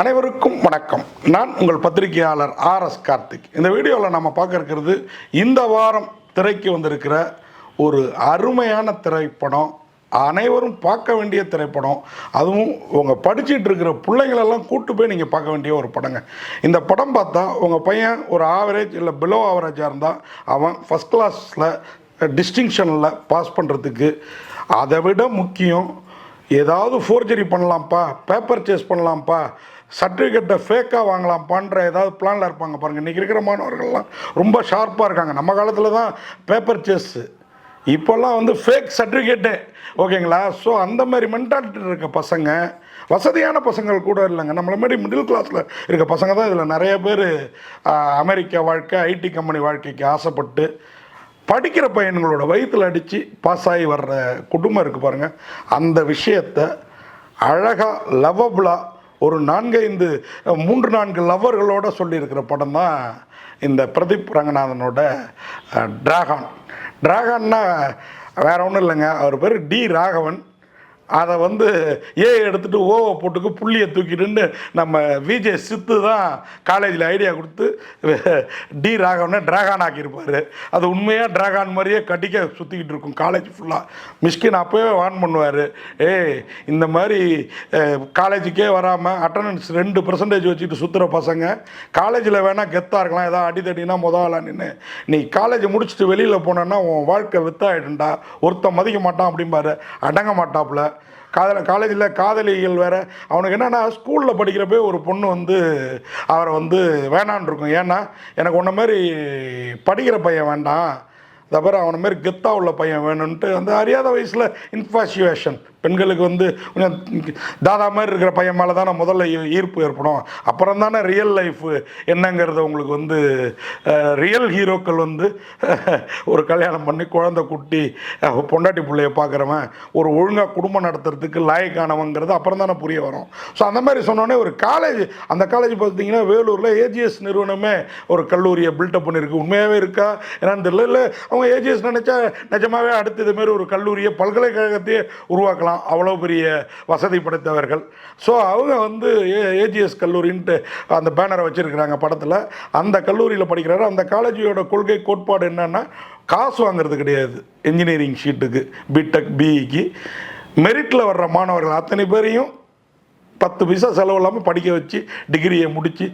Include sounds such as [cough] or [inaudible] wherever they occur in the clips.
அனைவருக்கும் வணக்கம். நான் உங்கள் பத்திரிகையாளர் ஆர் எஸ் கார்த்திக். இந்த வீடியோவில் நம்ம பார்க்க இருக்கிறது இந்த வாரம் திரைக்கு வந்திருக்கிற ஒரு அருமையான திரைப்படம் அனைவரும் பார்க்க வேண்டிய திரைப்படம் அதுவும் உங்கள் படிச்சிட்டு இருக்கிற பிள்ளைங்களெல்லாம் கூட்டு போய் நீங்கள் பார்க்க வேண்டிய ஒரு படங்க. இந்த படம் பார்த்தா உங்கள் பையன் ஒரு ஆவரேஜ் இல்லை பிலோ ஆவரேஜாக இருந்தால் அவன் ஃபஸ்ட் கிளாஸில் டிஸ்டிங்ஷனில் பாஸ் பண்ணுறதுக்கு அதை விட முக்கியம் ஏதாவது ஃபோர்ஜரி பண்ணலாம்ப்பா பேப்பர் சேஸ் பண்ணலாம்ப்பா சர்டிஃபிகேட்டை ஃபேக்காக வாங்கலாம்ப்பான்ற ஏதாவது பிளானில் இருப்பாங்க பாருங்கள் இன்றைக்கி இருக்கிற மாணவர்கள்லாம் ரொம்ப ஷார்ப்பாக இருக்காங்க. நம்ம காலத்தில் தான் பேப்பர் செஸ்ஸு இப்போல்லாம் வந்து ஃபேக் சர்டிஃபிகேட்டே ஓகேங்களா? ஸோ அந்த மாதிரி மென்டாலிட்டி இருக்க பசங்க வசதியான பசங்கள் கூட இல்லைங்க. நம்மள மாதிரி மிடில் கிளாஸில் இருக்க பசங்க தான் இதில் நிறைய பேர் அமெரிக்கா வாழ்க்கை ஐடி கம்பெனி வாழ்க்கைக்கு ஆசைப்பட்டு படிக்கிற பையன்களோட வயிற்றில் அடித்து பாஸ் ஆகி வர்ற குடும்பம் இருக்குது பாருங்கள் அந்த விஷயத்தை அழகாக லவபுளாக ஒரு நான்கைந்து மூன்று நான்கு லவ்வர்களோட சொல்லியிருக்கிற படம் தான் இந்த பிரதீப் ரங்கநாதனோட டிராகான் டிராகான்னா வேற ஒன்றும் இல்லைங்க. அவர் பேர் டி ராகவன். அதை வந்து ஏ எடுத்துகிட்டு ஓவை போட்டுக்கு புள்ளியை தூக்கிட்டுன்னு நம்ம விஜே சித்து தான் காலேஜில் ஐடியா கொடுத்து டி ராகவனை ட்ராகான் ஆக்கியிருப்பார். அது உண்மையாக ட்ராகான் மாதிரியே கட்டிக்க சுற்றிக்கிட்டு இருக்கும் காலேஜ் ஃபுல்லாக மிஸ்கின் அப்போவே வான் பண்ணுவார். ஏய் இந்த மாதிரி காலேஜுக்கே வராமல் அட்டண்டன்ஸ் ரெண்டு பர்சன்டேஜ் வச்சுட்டு சுற்றுற பசங்க காலேஜில் வேணால் கெத்தாக இருக்கலாம் ஏதாவது அடித்தடினா முதலாம் நின்று நீ காலேஜ் முடிச்சுட்டு வெளியில் போனேன்னா உன் வாழ்க்கை வித்தாயிடுண்டா ஒருத்தன் மதிக்க மாட்டான் அப்படிம்பாரு. அடங்க மாட்டாப்புல. காதல காலேஜில் காதலிகள் வேறு. அவனுக்கு என்னென்னா ஸ்கூலில் படிக்கிறப்பே ஒரு பொண்ணு வந்து அவரை வந்து வேணான் இருக்கும் ஏன்னா எனக்கு உன்ன மாதிரி படிக்கிற பையன் வேண்டாம். தவிர அவனை மாதிரி கெத்தா உள்ள பையன் வேணும்ன்ட்டு அந்த அறியாத வயசில் இன்ஃபாச்சுவேஷன் பெண்களுக்கு வந்து கொஞ்சம் தாதா மாதிரி இருக்கிற பையன் மேலே தானே முதல்ல ஈர்ப்பு ஏற்படும். அப்புறம் தானே ரியல் லைஃப் என்னங்கிறது உங்களுக்கு வந்து ரியல் ஹீரோக்கள் வந்து [laughs] ஒரு கல்யாணம் பண்ணி குழந்தை குட்டி பொண்டாட்டி பிள்ளைய பார்க்குறவன் ஒரு ஒழுங்காக குடும்பம் நடத்துறதுக்கு லாயக்கானவங்கிறது அப்புறம் தானே புரிய வரும். ஸோ அந்த மாதிரி சொன்னோடனே ஒரு காலேஜ் அந்த காலேஜ் பார்த்தீங்கன்னா வேலூரில் ஏஜிஎஸ் நிறுவனமே ஒரு கல்லூரியை பில்டப் பண்ணியிருக்கு. உண்மையாகவே இருக்கா? என்னன்னு தெரியல. இல்லை அவங்க ஏஜிஎஸ் நினச்சா நிஜமாவே அடுத்து இது ஒரு கல்லூரியை பல்கலைக்கழகத்தையே உருவாக்கலாம். அவ்வளோ பெரிய வசதி படைத்தவர்கள். ஸோ அவங்க வந்து ஏ ஏஜிஎஸ் கல்லூரின்ட்டு அந்த பேனரை வச்சுருக்கிறாங்க படத்தில். அந்த கல்லூரியில் படிக்கிறாரு. அந்த காலேஜோட கொள்கை கோட்பாடு என்னென்னா காசு வாங்குறது கிடையாது. இன்ஜினியரிங் ஷீட்டுக்கு பிடெக் பிஇக்கு மெரிட்டில் வர்ற மாணவர்கள் அத்தனை பேரையும் பத்து பைசா செலவு இல்லாமல் படிக்க வச்சு டிகிரியை முடித்து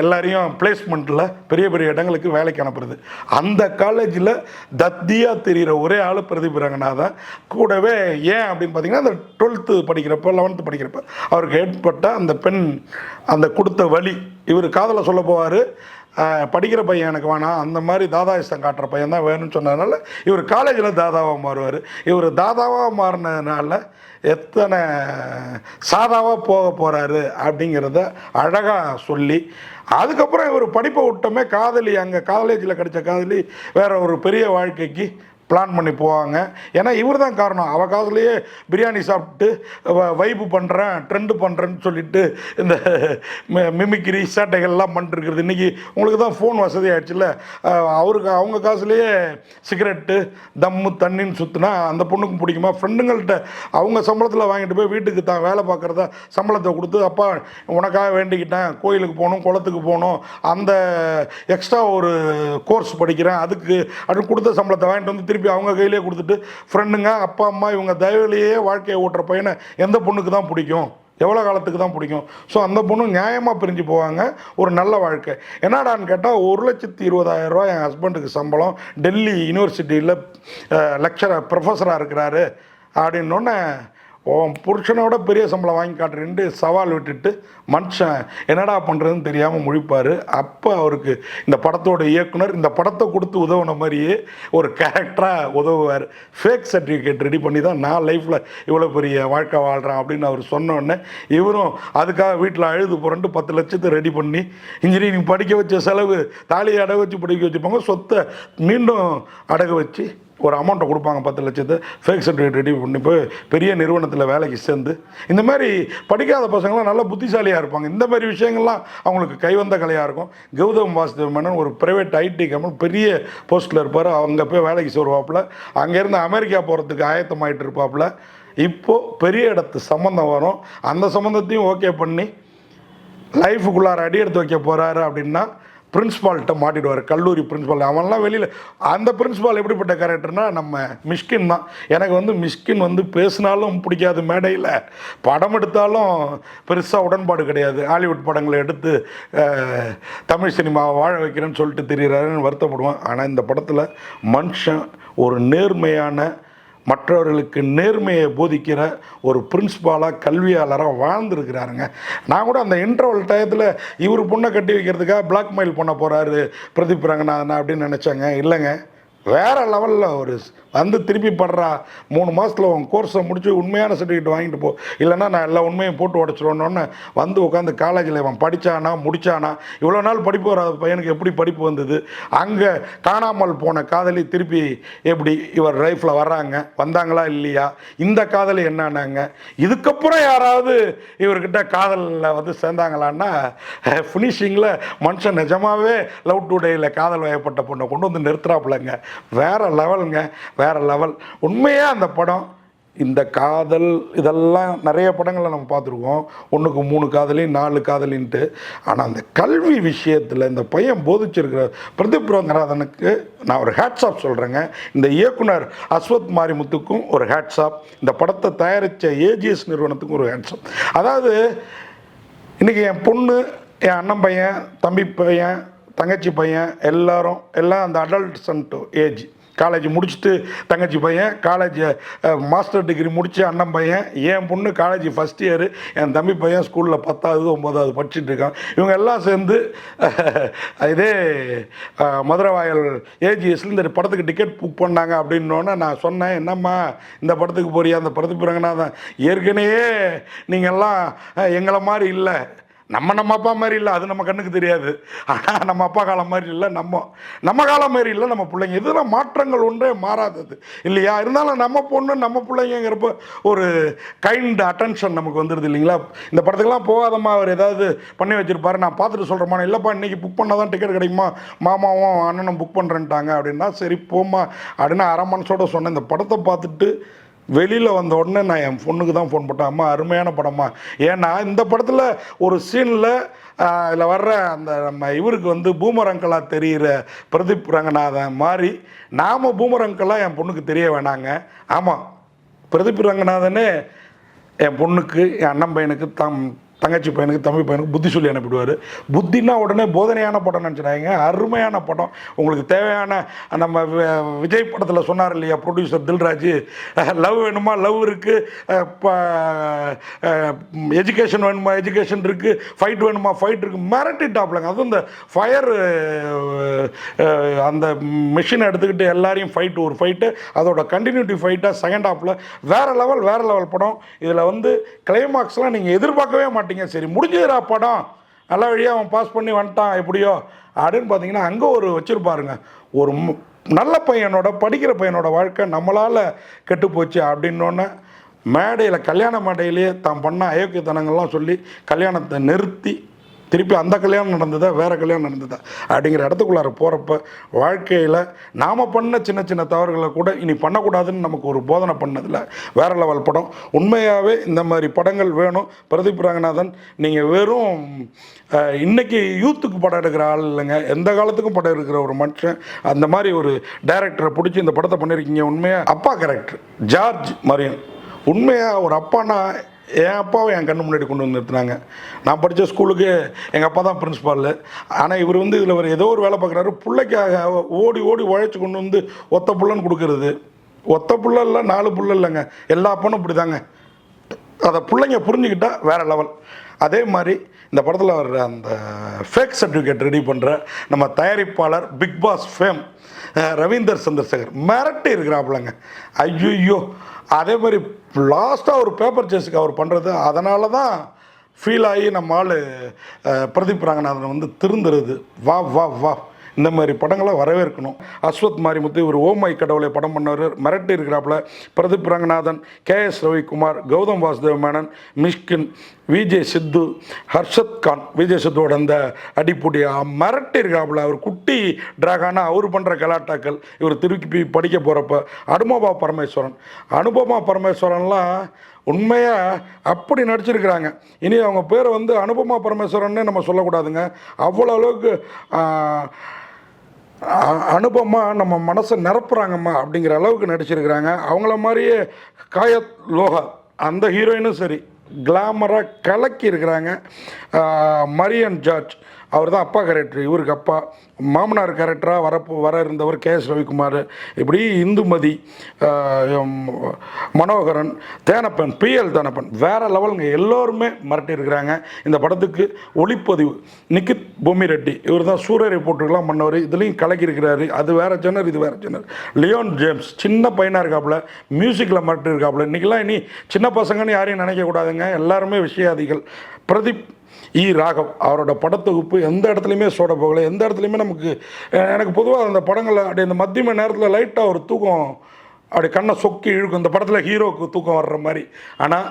எல்லாரையும் பிளேஸ்மெண்ட்டில் பெரிய பெரிய இடங்களுக்கு வேலைக்கு அனுப்புறது. அந்த காலேஜில் தத்தியாக தெரிகிற ஒரே ஆள் பிரதீப் ரங்கநாதன். கூடவே ஏன் அப்படின்னு பார்த்தீங்கன்னா அந்த டுவெல்த்து படிக்கிறப்ப லெவன்த்து படிக்கிறப்ப அவருக்கு ஏற்பட்ட அந்த பெண் அந்த கொடுத்த வழி. இவர் காதலை சொல்ல போவார். படிக்கிற பையன் எனக்கு வேணாம் அந்த மாதிரி தாதாயிஸ்தம் காட்டுற பையன் தான் வேணும்னு சொன்னதுனால இவர் காலேஜில் தாதாவாக மாறுவார். இவர் தாதாவாக மாறினதுனால எத்தனை சாதாவாக போக போகிறாரு அப்படிங்கிறத அழகாக சொல்லி அதுக்கப்புறம் இவர் படிப்பை விட்டோமே காதலி அங்கே காலேஜில் கிடைச்ச காதலி வேற ஒரு பெரிய வாழ்க்கைக்கு பிளான் பண்ணி போவாங்க. ஏன்னா இவர் தான் காரணம். அவள் காசுலேயே பிரியாணி சாப்பிட்டு வ- வைப்பு பண்ணுறேன் ட்ரெண்டு பண்ணுறேன்னு சொல்லிட்டு இந்த மி- மிமிக்ரி சேட்டைகள்லாம் பண்ணிருக்கிறது இன்றைக்கி உங்களுக்கு தான் ஃபோன் வசதி ஆயிடுச்சுல்ல? அவருக்கு அவங்க காசுலேயே சிகரெட்டு தம்மு தண்ணின்னு சுற்றுனா அந்த பொண்ணுக்கும் பிடிக்குமா? ஃப்ரெண்டுங்கள்கிட்ட அவங்க சம்பளத்தில் வாங்கிட்டு போய் வீட்டுக்கு தான் வேலை பார்க்குறதா சம்பளத்தை கொடுத்து அப்பா உனக்காக வேண்டிக்கிட்டேன். கோயிலுக்கு போகணும் குளத்துக்கு போகணும். அந்த எக்ஸ்ட்ரா ஒரு கோர்ஸ் படிக்கிறேன். அதுக்கு அப்படின்னு கொடுத்த சம்பளத்தை வாங்கிட்டு வந்து திருப்பி அவங்க கையிலே கொடுத்துட்டு ஃப்ரெண்டுங்க அப்பா அம்மா இவங்க தயவுலேயே வாழ்க்கையை ஓட்டுற பையனை எந்த பொண்ணுக்கு தான் பிடிக்கும்? எவ்வளோ காலத்துக்கு தான் பிடிக்கும்? ஸோ அந்த பொண்ணு நியாயமாக பிரிஞ்சு போவாங்க. ஒரு நல்ல வாழ்க்கை. என்னடான்னு கேட்டால் ஒரு லட்சத்தி இருபதாயிரம் ரூபா என் ஹஸ்பண்டுக்கு சம்பளம். டெல்லி யூனிவர்சிட்டியில் லெக்சரர் ப்ரொஃபஸராக இருக்கிறாரு. அப்படின்னோடனே உன் புருஷனோட பெரிய சம்பளம் வாங்கி காட்டுறேன்ட்டு சவால் விட்டுட்டு மனுஷன் என்னடா பண்ணுறதுன்னு தெரியாமல் முழிப்பார். அப்போ அவருக்கு இந்த படத்தோட இயக்குனர் இந்த படத்தை கொடுத்து உதவுன மாதிரியே ஒரு கேரக்டராக உதவுவார். ஃபேக் சர்டிஃபிகேட் ரெடி பண்ணி தான் நான் லைஃப்பில் இவ்வளோ பெரிய வாழ்க்கை வாழ்கிறேன் அப்படின்னு அவர் சொன்னோடனே இவரும் அதுக்காக வீட்டில் அழுது புரண்டு பத்து லட்சத்தை ரெடி பண்ணி இன்ஜினியரிங் படிக்க வச்ச செலவு தாலியை அடகு வச்சு படிக்க வச்சுப்பாங்க சொத்தை மீண்டும் அடகு வச்சு ஒரு அமௌண்ட்டை கொடுப்பாங்க பத்து லட்சத்தை. ஃபேக் சர்டிஃபிகேட் ரெடி பண்ணி போய் பெரிய நிறுவனத்தில் வேலைக்கு சேர்ந்து. இந்த மாதிரி படிக்காத பசங்களாம் நல்ல புத்திசாலியாக இருப்பாங்க. இந்த மாதிரி விஷயங்கள்லாம் அவங்களுக்கு கைவந்த கலையாக இருக்கும். கௌதம் வாசுதேவ் மேனன் ஒரு ப்ரைவேட் ஐடி கம்பெனி பெரிய போஸ்ட்டில் இருப்பார். அங்கே போய் வேலைக்கு சேருவாப்பில். அங்கேருந்து அமெரிக்கா போகிறதுக்கு ஆயத்தமாயிட்டு இருப்பாப்புல. இப்போது பெரிய இடத்து சம்மந்தம் வரும். அந்த சம்மந்தத்தையும் ஓகே பண்ணி லைஃபுக்குள்ளார அடி எடுத்து வைக்க போகிறாரு அப்படின்னா பிரின்ஸ்பால்கிட்ட மாட்டிடுவார் கல்லூரி பிரின்ஸ்பால். அவன்லாம் வெளியில் அந்த பிரின்ஸ்பால் எப்படிப்பட்ட கேரக்டர்னா நம்ம மிஷ்கின் தான். எனக்கு வந்து மிஷ்கின் வந்து பேசினாலும் பிடிக்காது மேடையில். படம் எடுத்தாலும் பெருசாக உடன்பாடு கிடையாது. ஹாலிவுட் படங்களை எடுத்து தமிழ் சினிமாவை வாழ வைக்கிறேன்னு சொல்லிட்டு தெரிகிறாருன்னு வருத்தப்படுவேன். ஆனால் இந்த படத்தில் மனுஷன் ஒரு நேர்மையான மற்றவர்களுக்கு நேர்மையை போதிக்கிற ஒரு பிரின்ஸ்பாலாக கல்வியாளராக வாழ்ந்துருக்கிறாருங்க. நான் கூட அந்த இன்டர்வல் டயத்தில் இவர் பொண்ணை கட்டி வைக்கிறதுக்காக பிளாக்மெயில் பண்ண போகிறாரு பிரதீப் ரங்கநாதன் அப்படின்னு நினச்சேங்க. இல்லைங்க. வேறு லெவலில் ஒரு வந்து திருப்பி படுறா. மூணு மாதத்தில் உன் கோர்ஸை முடிச்சு உண்மையான சர்டிஃபிகேட் வாங்கிட்டு போ. இல்லைன்னா நான் எல்லா உண்மையும் போட்டு உடச்சிருவோன்னு வந்து உட்காந்து காலேஜில் இவன் படித்தானா முடித்தானா இவ்வளோ நாள் படிப்பு வராத பையனுக்கு எப்படி படிப்பு வந்தது? அங்கே காணாமல் போன காதலி திருப்பி எப்படி இவர் லைஃப்பில் வர்றாங்க? வந்தாங்களா இல்லையா? இந்த காதலி என்னன்னாங்க? இதுக்கப்புறம் யாராவது இவர்கிட்ட காதலில் வந்து சேர்ந்தாங்களான்னா ஃபினிஷிங்கில் மனுஷன் நிஜமாகவே லவ் டுடேயில் காதல் வயப்பட்ட பொண்ணை கொண்டு வந்து நிறுத்துறாப்புலங்க. வேறு லெவலுங்க வேற லெவல் உண்மையாக அந்த படம் இந்த காதல் இதெல்லாம் நிறைய படங்களை நம்ம பார்த்துருக்கோம். ஒன்றுக்கு மூணு காதலி நாலு காதலின்ட்டு. ஆனால் அந்த கல்வி விஷயத்தில் இந்த பையன் போதிச்சிருக்கிற பிரதீப் ரங்கநாதனுக்கு நான் ஒரு ஹேட்ஸ்ஆப் சொல்கிறேங்க இந்த இயக்குனர் அஸ்வத் மாரிமுத்துக்கும் ஒரு ஹேட்ஸ்ஆப் இந்த படத்தை தயாரித்த ஏஜிஎஸ் நிறுவனத்துக்கும் ஒரு ஹேட்ஸ்ஆப் அதாவது இன்றைக்கி என் பொண்ணு என் அண்ணன் பையன் தம்பி பையன் தங்கச்சி பையன் எல்லாரும் எல்லாம் அந்த அடல்ட்ஸன்ட்டு ஏஜ் காலேஜ் முடிச்சுட்டு தங்கச்சி பையன் காலேஜ் மாஸ்டர் டிகிரி முடித்த அண்ணன் பையன் என் பொண்ணு காலேஜ் ஃபஸ்ட் இயரு என் தம்பி பையன் ஸ்கூலில் பத்தாவது ஒம்பதாவது படிச்சுட்டு இருக்கான். இவங்க எல்லாம் சேர்ந்து இதே மதுரவாயல் ஏஜிஎஸ்ல இந்த படத்துக்கு டிக்கெட் புக் பண்ணாங்க அப்படின்னோடனே நான் சொன்னேன் என்னம்மா இந்த படத்துக்கு போறியா? அந்த படத்துக்கு போகிறாங்கன்னா தான் ஏற்கனவே நீங்கள்லாம் எங்களை மாதிரி இல்லை. நம்ம நம்ம அப்பா மாதிரி இல்லை அது நம்ம கண்ணுக்கு தெரியாது. ஆனால் நம்ம அப்பா காலம் மாதிரி இல்லை நம்ம நம்ம காலம் மாதிரி இல்லை நம்ம பிள்ளைங்க. இதெல்லாம் மாற்றங்கள் ஒன்றே மாறாதது. இல்லையா? இருந்தாலும் நம்ம பொண்ணு நம்ம பிள்ளைங்கிறப்ப ஒரு கைண்ட் அட்டென்ஷன் நமக்கு வந்துடுது இல்லைங்களா? இந்த படத்துக்கெல்லாம் போகாதம்மா அவர் ஏதாவது பண்ணி வச்சுருப்பாரு. நான் பார்த்துட்டு சொல்கிறேம்மா இல்லைப்பா இன்றைக்கி புக் பண்ணால் தான் டிக்கெட் கிடைக்குமா? மாமாவும் அண்ணனும் புக் பண்ணுறேன்ட்டாங்க அப்படின்னா சரி போம்மா அப்படின்னு அரை மனசோட சொன்னேன் இந்த படத்தை பார்த்துட்டு வெளியில் வந்த உடனே நான் என் பொண்ணுக்கு தான் ஃபோன் போட்டேன். அம்மா அருமையான படமா ஏன்னா இந்த படத்தில் ஒரு சீனில் இதில் வர்ற அந்த நம்ம இவருக்கு வந்து பூமரங்களாக தெரிகிற பிரதீப் ரங்கநாதன் மாதிரி நாம் பூமரங்களாக என் பொண்ணுக்கு தெரிய வேணாங்க. ஆமாம் பிரதீப் ரங்கநாதனே என் பொண்ணுக்கு என் அண்ணன் பையனுக்கு தம் தங்கச்சி பையனுக்கு தம்பி பையனுக்கு புத்தி சொல்லி அனுப்பிடுவார் புத்தினா உடனே போதனையான படம் நினச்சிடாங்க அருமையான படம். உங்களுக்கு தேவையான நம்ம விஜய் படத்தில் சொன்னார் இல்லையா ப்ரொடியூசர் தில்ராஜ் லவ் வேணுமா? லவ் இருக்குது எஜுகேஷன் வேணுமா? எஜுகேஷன் இருக்குது ஃபைட் வேணுமா? ஃபைட் இருக்குது மிரட்டிட்டாப்லங்க. அதுவும் இந்த ஃபயர் அந்த மிஷினை எடுத்துக்கிட்டு எல்லாரையும் ஃபைட் ஒரு ஃபைட்டு அதோட கண்டினியூட்டி ஃபைட்டாக செகண்ட் ஹாஃபில் வேறு லெவல் வேறு லெவல் படம். இதில் வந்து கிளைமாக்ஸ்லாம் நீங்கள் எதிர்பார்க்கவே மாட்டீங்க. சரி முடிஞ்சதுடா படம். நல்ல வழியாக அவன் பாஸ் பண்ணி வந்துட்டான். எப்படியோ? அப்படின்னு பார்த்தீங்கன்னா அங்கே ஒரு வச்சுருப்பாருங்க. ஒரு நல்ல பையனோட படிக்கிற பையனோட வாழ்க்கை நம்மளால் கெட்டு போச்சு அப்படின்னோடனே மேடையில் கல்யாண மேடையிலேயே தான் பண்ண அயோக்கியத்தனங்கள்லாம் சொல்லி கல்யாணத்தை நிறுத்தி திருப்பி அந்த கல்யாணம் நடந்ததா வேறு கல்யாணம் நடந்ததா அப்படிங்கிற இடத்துக்குள்ளார போகிறப்ப வாழ்க்கையில் நாம் பண்ண சின்ன சின்ன தவறுகளை கூட இனி பண்ணக்கூடாதுன்னு நமக்கு ஒரு போதனை பண்ணதில் வேறு லெவல் படம். உண்மையாகவே இந்த மாதிரி படங்கள் வேணும். பிரதீப் ரங்கநாதன் நீங்கள் வெறும் இன்றைக்கி யூத்துக்கு படம் எடுக்கிற ஆள் இல்லைங்க. எந்த காலத்துக்கும் படம் எடுக்கிற ஒரு மனுஷன். அந்த மாதிரி ஒரு டைரக்டரை பிடிச்சி இந்த படத்தை பண்ணியிருக்கீங்க உண்மையாக அப்பா கேரக்டர் ஜார்ஜ் மரியன். உண்மையாக ஒரு அப்பானா என் அப்பாவை என் கண்ணு முன்னாடி கொண்டு வந்து நிறுத்தினாங்க. நான் படித்த ஸ்கூலுக்கு எங்கள் அப்பா தான் பிரின்ஸ்பால் ஆனால் இவர் வந்து இதில் ஒரு ஏதோ ஒரு வேலை பார்க்குறாரு. பிள்ளைக்காக ஓடி ஓடி உழைச்சி கொண்டு வந்து ஒத்த புள்ளன்னு கொடுக்கறது. ஒத்த புள்ள இல்லை நாலு புள்ள இல்லைங்க. எல்லா அப்பனும் இப்படி தாங்க அதை பிள்ளைங்க புரிஞ்சுக்கிட்டால் வேறு லெவல் அதே மாதிரி இந்த படத்தில் அவர் அந்த ஃபேக் சர்டிஃபிகேட் ரெடி பண்ணுற நம்ம தயாரிப்பாளர் big boss fame Ravindar Chandrasekar. மிரட்டி இருக்கிறாப்புலங்க. ஐயோ அதே மாதிரி லாஸ்ட்டாக ஒரு பேப்பர் சேஸுக்கு அவர் பண்ணுறது அதனால தான் ஃபீல் ஆகி நம்ம ஆள் பிரதீப் ரங்கநாதன் வந்து திருந்துருது. வா வா வா. இந்த மாதிரி படங்களை வரவேற்கணும். அஸ்வத் மாரிமுத்து இவர் ஓமை கடவுளை படம் பண்ணவர் மிரட்டி இருக்கிறாப்புல பிரதீப் ரங்கநாதன் கே எஸ் ரவிக்குமார் கௌதம் வாசுதேவ மேனன் மிஷ்கின் விஜய் சித்து ஹர்ஷத் கான் விஜய் சித்துவோட அந்த அடிப்பொடி மிரட்டி இருக்கிறாப்புல அவர் குட்டி டிராகானா அவர் பண்ணுற கலாட்டாக்கள் இவர் திருப்பி படிக்க போகிறப்ப அனுபவா பரமேஸ்வரன். அனுபமா பரமேஸ்வரன்லாம் உண்மையாக அப்படி நடிச்சிருக்கிறாங்க. இனி அவங்க பேர் வந்து அனுபமா பரமேஸ்வரன்னு நம்ம சொல்லக்கூடாதுங்க. அவ்வளோ அளவுக்கு அனுபவமாக நம்ம மனசை நிரப்புறாங்கம்மா அப்படிங்கிற அளவுக்கு நடிச்சிருக்கிறாங்க. அவங்கள மாதிரியே காயத் லோகா அந்த ஹீரோயினும் சரி கிளாமராக கலக்கி இருக்கிறாங்க. மரியன் ஜார்ஜ். அவர் தான் அப்பா கேரக்டர் இவருக்கு அப்பா. மாமனார் கேரக்டராக வர வர இருந்தவர் கே எஸ் ரவிக்குமார் இப்படி இந்துமதி மனோகரன் தேனப்பன் பிஎல் தேனப்பன் வேறு லெவலுங்க எல்லோருமே மிரட்டி இருக்கிறாங்க இந்த படத்துக்கு ஒளிப்பதிவு நிக்கித் பொம்மி ரெட்டி இவர் தான் சூரிய ரிப்போர்ட்டுக்கெலாம் பண்ணவர் இதுலேயும் கலக்கியிருக்கிறாரு. அது வேறு ஜெனர் இது வேறு ஜெனர் லியோன் ஜேம்ஸ் சின்ன பையனாக இருக்காப்புல மியூசிக்கில் மிரட்டி இருக்காப்புல இன்றைக்கெல்லாம் இனி சின்ன பசங்கன்னு யாரையும் நினைக்கக்கூடாதுங்க. எல்லாருமே விஷயாதிகள். பிரதீப் இ ராகவ் அவரோட படத்தொகுப்பு எந்த இடத்துலையுமே சோட போகலை எந்த இடத்துலையுமே நமக்கு எனக்கு பொதுவாக அந்த படங்களில் அப்படி இந்த மத்தியம நேரத்தில் லைட்டாக ஒரு தூக்கம் அப்படி கண்ணை சொக்கி இழுக்கும். இந்த படத்தில் ஹீரோவுக்கு தூக்கம் வர்ற மாதிரி. ஆனால்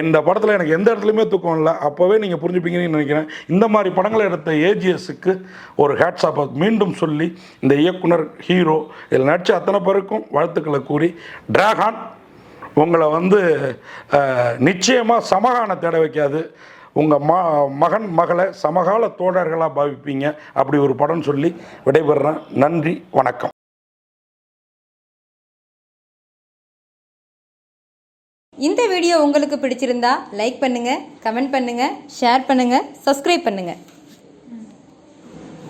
இந்த படத்தில் எனக்கு எந்த இடத்துலையுமே தூக்கம் இல்லை. அப்போவே நீங்கள் புரிஞ்சுப்பீங்கன்னு நினைக்கிறேன். இந்த மாதிரி படங்களை எடுத்த ஏஜிஎஸ்க்கு ஒரு ஹேட்ஸ்அப் மீண்டும் சொல்லி இந்த இயக்குனர் ஹீரோ இதில் நடித்த அத்தனை பேருக்கும் வாழ்த்துக்களை கூறி டிராகான் உங்களை வந்து நிச்சயமாக சமகான தேட வைக்காது. உங்கள் ம மகன் மகளை சமகால தோழர்களாக பாவிப்பீங்க. அப்படி ஒரு படம் சொல்லி விடைபெறுறேன். நன்றி வணக்கம். இந்த வீடியோ உங்களுக்கு பிடிச்சிருந்தா லைக் பண்ணுங்கள் கமெண்ட் பண்ணுங்கள் ஷேர் பண்ணுங்கள் சப்ஸ்கிரைப் பண்ணுங்கள்